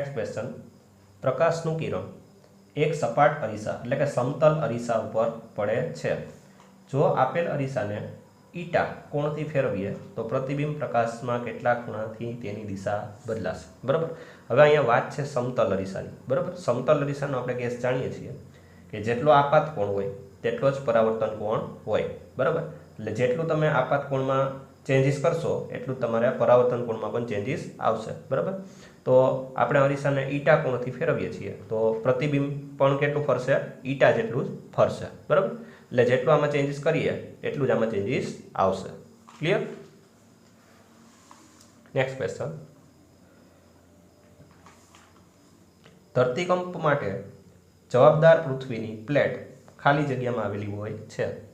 Next question પ્રકાશનું કિરણ, એક સપાટ અરીસા, એટલે કે સમતલ અરીસા ઉપર પડે છે. જો આપેલ અરીસાને ઈટા કોણથી ફેરવીએ, તો પ્રતિબિંબ પ્રકાશમાં કેટલા ખૂણાથી તેની દિશા બદલાશે. બરાબર? હવે અહીંયા વાત છે સમતલ અરીસાની. બરાબર? સમતલ અરીસાનો આપણે કેસ જાણીએ છીએ કે જેટલો આપાત કોણ હોય, તેટલો જ પરાવર્તન કોણ હોય. બરાબર? એટલે જેટલું તમે આપાત કોણમાં ચેન્જીસ કરશો, એટલું તમારે પરાવર્તન કોણમાં પણ ચેન્જીસ આવશે. બરાબર? તો આપણે અરીસાને ઈટા કોણથી ફેરવીએ છીએ. તો પ્રતિબિંબ પણ કેટલું ફરશે? ઈટા જેટલું જ ફરશે. બરાબર? એટલે જેટલું આમાં ચેન્જીસ કરીએ, એટલું જ આમાં ચેન્જીસ આવશે. ક્લિયર નેક્સ્ટ ક્વેશ્ચન ધરતીકંપ માટે જવાબદાર પૃથ્વીની પ્લેટ ખાલી જગ્યામાં આવેલી હોય છે.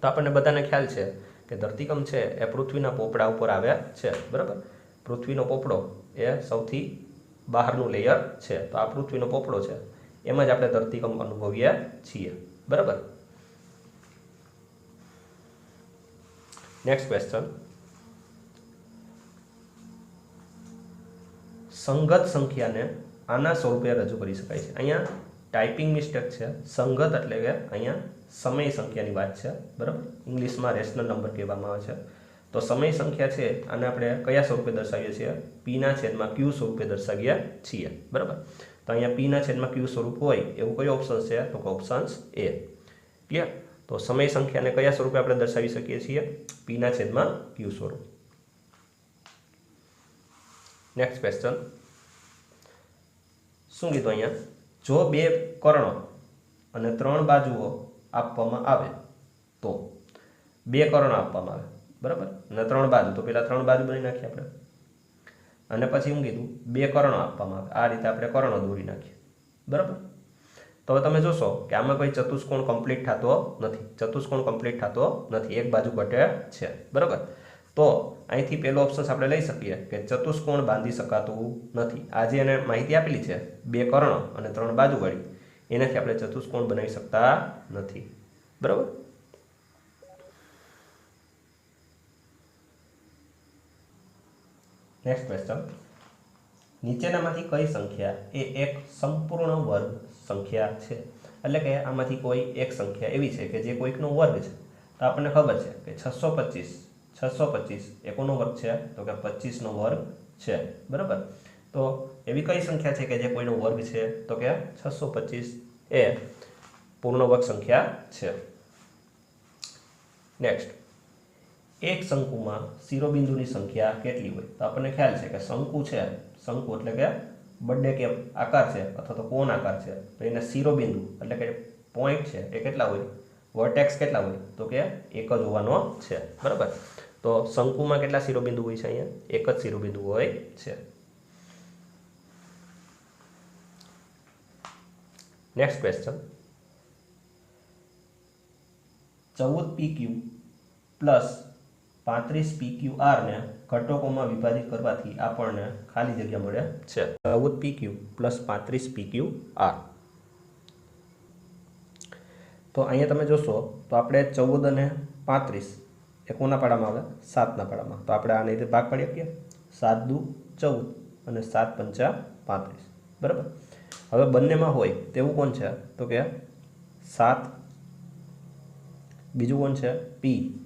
તો આપણને બધાને ખ્યાલ છે કે ધરતીકંપ છે એ પૃથ્વીના પોપડા ઉપર આવે છે. બરાબર? પૃથ્વીનો પોપડો એ સૌથી બહારનું લેયર છે. તો આ પૃથ્વીનો પોપડો છે. એમાં જ આપણે ધરતીકંપ અનુભવીએ છીએ. બરાબર? નેક્સ્ટ ક્વેશ્ચન સંગત સંખ્યાને આના સ્વરૂપે રજૂ કરી શકાય છે. અહીંયા ટાઈપિંગ મિસ્ટેક છે. સંગત એટલે કે અહીંયા સમય સંખ્યાની વાત છે. બરાબર? ઇંગ્લિશમાં રેશનલ નંબર કહેવામાં આવે છે. તો સમય સંખ્યા છે આને આપણે કયા સ્વરૂપે દર્શાવીએ છીએ? પીના છેદમાં ક્યુ સ્વરૂપે દર્શાવીએ છીએ. બરાબર? તો અહીંયા પીના છેદમાં ક્યુ સ્વરૂપ હોય, એવું કયો ઓપ્શન છે? તો કે ઓપ્શન્સ એ ક્લિયર તો સમય સંખ્યાને કયા સ્વરૂપે આપણે દર્શાવી શકીએ છીએ? પીના છેદમાં ક્યુ સ્વરૂપ. નેક્સ્ટ ક્વેશ્ચન શું કીધું અહીંયા? જો બે કર્ણો અને ત્રણ બાજુઓ આપવામાં આવે, તો બે કર્ણ આપવામાં આવે. બરાબર? અને ત્રણ બાજુ, તો પેલા ત્રણ બાજુ બની નાખીએ આપણે. અને પછી હું કીધું, બે કર્ણો આપવામાં આવે. આ રીતે આપણે કર્ણો દોરી નાખીએ. બરાબર? તો તમે જોશો કે આમાં કોઈ ચતુષ્કોણ કમ્પ્લીટ થતો નથી. ચતુષ્કોણ કમ્પ્લીટ થતો નથી. એક બાજુ ઘટે છે. બરાબર? તો અહીંથી પહેલો ઓપ્શન આપણે લઈ શકીએ કે ચતુષ્કોણ બાંધી શકાતું નથી. આજે એને માહિતી આપેલી છે. બે કર્ણો અને ત્રણ બાજુવાળી એનાથી આપણે ચતુષ્કોણ બનાવી શકતા નથી. બરાબર? નેક્સ્ટ ક્વેશ્ચન નીચેનામાંથી કઈ સંખ્યા એ એક સંપૂર્ણ વર્ગ સંખ્યા છે? એટલે કે આમાંથી કોઈ એક સંખ્યા એવી છે કે જે કોઈકનો વર્ગ છે. તો આપણને ખબર છે કે છસો પચીસ છસો પચીસ એકોનો વર્ગ છે? તો કે પચીસનો વર્ગ છે. બરાબર? તો એવી કઈ સંખ્યા છે કે જે કોઈનો વર્ગ છે? તો કે છસો પચીસ એ પૂર્ણ વર્ગ સંખ્યા છે. નેક્સ્ટ એક શંકુમાં શિરોબિંદુની સંખ્યા કેટલી હોય? તો આપણને ખ્યાલ છે કે શંકુ છે, શંકુ એટલે કે બર્થડે કે આકાર છે અથવા તો કોણ આકાર છે? તો એના શિરોબિંદુ એટલે કે પોઈન્ટ છે એ કેટલા હોય? વર્ટેક્સ કેટલા હોય? તો કે એક જ હોવાનો છે, બરાબર? તો શંકુમાં કેટલા શિરોબિંદુ હોય છે અહીંયા? એક જ શિરોબિંદુ હોય છે. નેક્સ્ટ ક્વેશ્ચન ચૌદ પી ક્યુ પ્લસ પાંત્રીસ પીક્યુ આરને ઘટકોમાં વિભાજિત કરવાથી આપણને ખાલી જગ્યા મળે છે. ચૌદ પીક્યુ પ્લસ પાંત્રીસ પીક્યુ આર. તો અહીંયા તમે જોશો, તો આપણે ચૌદ અને પાંત્રીસ એ કોના પાડામાં આવે, સાતના પાડામાં. તો આપણે આને રીતે ભાગ પાડી આપીએ સાત દુ ચૌદ અને સાત પંચા પાંત્રીસ. બરાબર? હવે બંનેમાં હોય તેવું કોણ છે? તો કે સાત. બીજું કોણ છે? પી.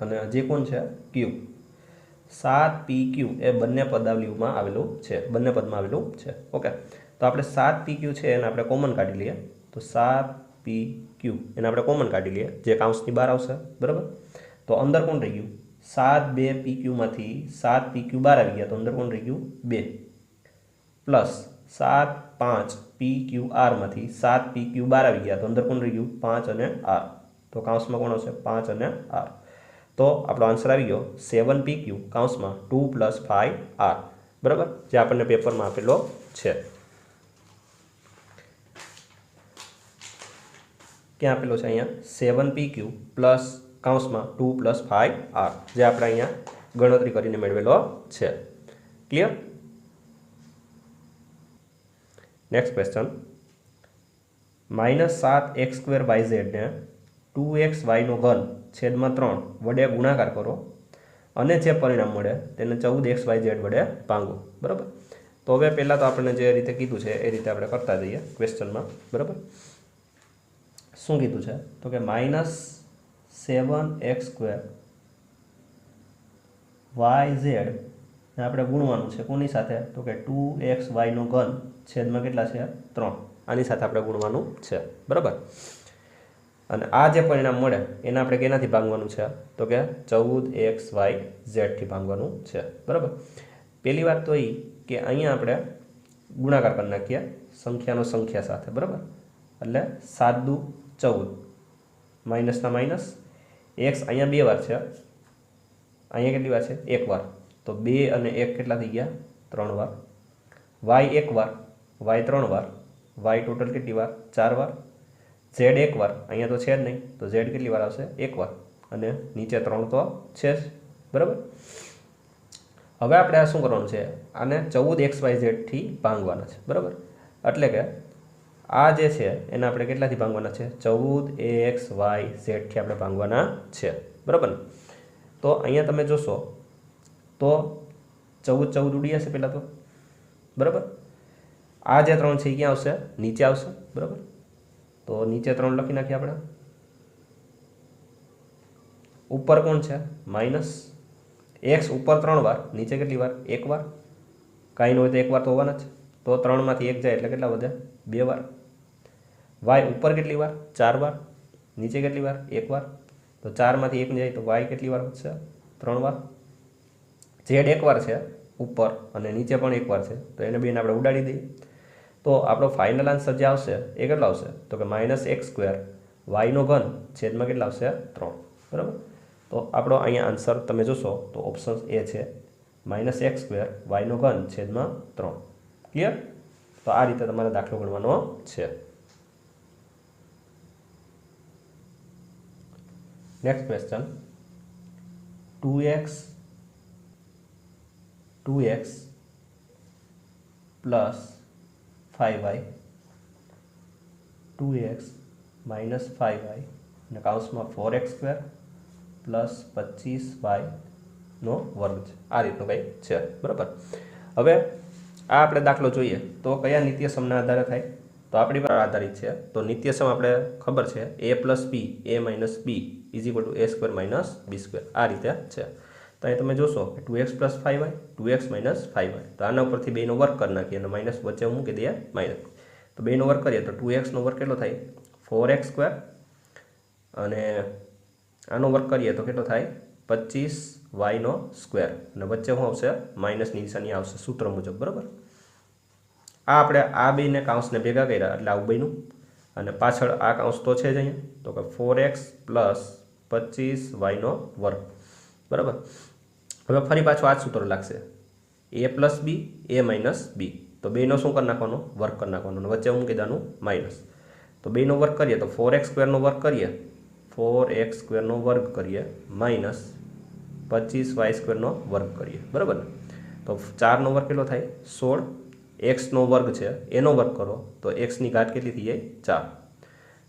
અને હજી કોણ છે? ક્યુ સાત પી ક્યુ એ બંને પદાવલીઓમાં આવેલું છે. બંને પદમાં આવેલું છે. ઓકે તો આપણે સાત પી ક્યુ છે એને આપણે કોમન કાઢી લઈએ. તો સાત પી ક્યુ એને આપણે કોમન કાઢી લઈએ. જે કાઉન્સની બહાર આવશે. બરાબર? તો અંદર કોણ રહી ગયું? સાત બે પી ક્યુમાંથી સાત પી ક્યુ બહાર આવી ગયા. તો અંદર કોણ રહી ગયું? બે. પ્લસ સાત પાંચ પી ક્યુ આરમાંથી સાત પી ક્યુ બહાર આવી ગયા. તો અંદર કોણ રહી ગયું? પાંચ અને આર તો કાઉન્સમાં કોણ આવશે? પાંચ અને આર તો આપણો આન્સર આવી ગયો સેવન પી ક્યુ કાઉન્સમાં ટુ પ્લસ ફાઈવ આર બરાબર? જે આપણને પેપરમાં આપેલો છે. ક્યાં આપેલો છે અહીંયા? સેવન પી ક્યુ પ્લસ કાઉન્સમાં ટુ પ્લસ ફાઈવ આર જે આપણે અહીંયા ગણતરી કરીને મેળવેલો છે. ક્લિયર નેક્સ્ટ ક્વેશ્ચન માઇનસ સાત એક્સ સ્ક્વેર વાય ઝેડને ટુ એક્સ વાયનો ઘન છેદમાં ત્રણ વડે ગુણાકાર કરો. અને જે પરિણામ મળે તેને ચૌદ એક્સ વાય ઝેડ વડે ભાંગો. બરાબર? તો હવે પહેલાં તો આપણે જે રીતે કીધું છે એ રીતે આપણે કરતા જઈએ ક્વેશ્ચનમાં. બરાબર? શું કીધું છે? તો કે minus seven X square Y Z ને આપણે ગુણવાનું છે કોની સાથે? તો કે ટુ એક્સ વાયનો ઘન છેદમાં કેટલા છે? ત્રણ. આની સાથે આપણે ગુણવાનું છે. બરાબર? અને આ જે પરિણામ મળે, એને આપણે કેનાથી ભાંગવાનું છે? તો કે ચૌદ એક્સ વાય ઝેડથી ભાંગવાનું છે. બરાબર? પહેલી વાત તો એ કે અહીંયા આપણે ગુણાકાર કરી નાખીએ, સંખ્યાનો સંખ્યા સાથે. બરાબર? એટલે સાત દુ ચૌદ. માઇનસના માઇનસ. એક્સ અહીંયા બે વાર છે. અહીંયા કેટલી વાર છે? એક વાર. તો બે અને એક કેટલા થઈ ગયા? ત્રણ વાર. વાય એક વાર. વાય ત્રણ વાર. વાય ટોટલ કેટલી વાર? ચાર વાર. ઝેડ એક વાર અહીંયા તો છે જ નહીં. તો ઝેડ કેટલી વાર આવશે? એક વાર અને નીચે ત્રણ તો છે જ. બરાબર? હવે આપણે આ શું કરવાનું છે? આને ચૌદ એક્સ વાય ઝેડથી ભાંગવાના છે. બરાબર? એટલે કે આ જે છે, એને આપણે કેટલાથી ભાંગવાના છે? ચૌદ એક્સ વાય ઝેડથી આપણે ભાંગવાના છે. બરાબર તો અહીંયા તમે જોશો, તો ચૌદ ચૌદ ઉડી જશે પહેલાં તો. બરાબર? આ જે ત્રણ છે એ ક્યાં આવશે? નીચે આવશે. બરાબર? તો નીચે ત્રણ લખી નાખીએ આપણે. ઉપર કોણ છે? માઇનસ એક્સ ઉપર ત્રણ વાર. નીચે કેટલી વાર? એક વાર. કાંઈ ન હોય તો એક વાર તો હોવાના જ. તો ત્રણમાંથી એક જાય એટલે કેટલા વધે? બે વાર. વાય ઉપર કેટલી વાર? ચાર વાર. નીચે કેટલી વાર? એક વાર. તો ચારમાંથી એક જાય તો વાય કેટલી વાર વધશે? ત્રણ વાર. ઝેડ એક વાર છે, ઉપર. અને નીચે પણ એક વાર છે. તો એને બેને આપણે ઉડાડી દઈએ. તો આપણો ફાઇનલ આન્સર જે આવશે એ કેટલો આવશે? તો કે માઇનસ એક્સ સ્ક્વેર વાયનો ઘન છેદમાં કેટલા આવશે? ત્રણ. બરાબર? તો આપણો અહીંયા આન્સર તમે જોશો તો ઓપ્શન એ છે. માઇનસ એક્સ સ્ક્વેર વાયનો ઘન છેદમાં ત્રણ. ક્લિયર તો આ રીતે તમારે દાખલો ગણવાનો છે. Next question two x two x plus five y two x minus five y અને કાઉન્સમાં ફોર એક્સ સ્ક્વેર પ્લસ પચીસ વાયનો વર્ગ છે. આ રીતનું કંઈ છે. બરાબર? હવે આ આપણે દાખલો જોઈએ. તો કયા નિત્યસમના આધારે થાય? તો આપણી પર આધારિત છે. તો નિત્યસમ આપણે ખબર છે. A plus B A minus B is equal to A square minus B square આ રીતે છે. તો અહીં તમે જોશો કે two X plus five Y two X minus five Y તો આના ઉપરથી બેનો વર્ક કરી નાખીએ અને માઇનસ વચ્ચે મૂકી દઈએ માઇનસ તો બેનો વર્ક કરીએ તો ટુ એક્સનો વર્ક કેટલો થાય? ફોર એક્સ સ્ક્વેર અને આનો વર્ક કરીએ તો કેટલો થાય? પચીસ વાયનો સ્ક્વેર અને વચ્ચે શું આવશે? માઇનસની નિશાની આવશે, સૂત્ર મુજબ, બરાબર? આ આપણે આ બેને કાઉન્સને ભેગા કર્યા, એટલે આવું બન્યું. અને પાછળ આ કાઉન્સ તો છે જ અહીંયા. તો કે ફોર એક્સ પ્લસ પચીસ વાયનો વર્ગ. બરાબર? હવે ફરી પાછું આ જ સૂત્ર લાગશે. એ પ્લસ બી એ માઇનસ બી તો બેનો શું કરી નાખવાનો? વર્ક કરી નાખવાનો. વચ્ચે મૂકી દેવાનું માઇનસ તો બેનો વર્ક કરીએ તો ફોર એક્સ સ્ક્વેરનો વર્ક કરીએ. ફોર એક્સ સ્ક્વેરનો વર્ગ કરીએ માઇનસ પચીસ વાય સ્ક્વેરનો વર્ગ કરીએ. બરાબર ને? તો ચારનો વર્ગ કેટલો થાય? સોળ. એક્સનો વર્ગ છે, એનો વર્ગ કરો. તો એક્સની ઘાત કેટલી થઈ જાય? ચાર.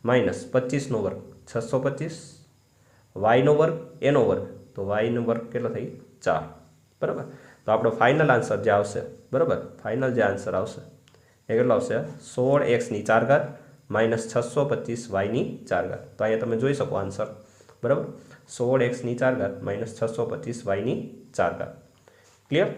માઇનસ પચીસનો વર્ગ. છસો પચીસ. વાયનો વર્ગ, એનો વર્ગ. તો વાયનો વર્ગ કેટલો થઈ? ચાર. બરાબર? તો આપણો ફાઇનલ આન્સર જે આવશે, બરાબર? ફાઇનલ જે આન્સર આવશે, એ કેટલો આવશે? સોળ એક્સની ચાર ઘાત માઇનસ છસો પચીસ વાયની ચાર ઘાત. તો અહીંયા તમે જોઈ શકો આન્સર બરાબર? સોળ એક્સની ચાર ઘાત માઇનસ છસો પચીસ વાયની ચાર ઘાત. ક્લિયર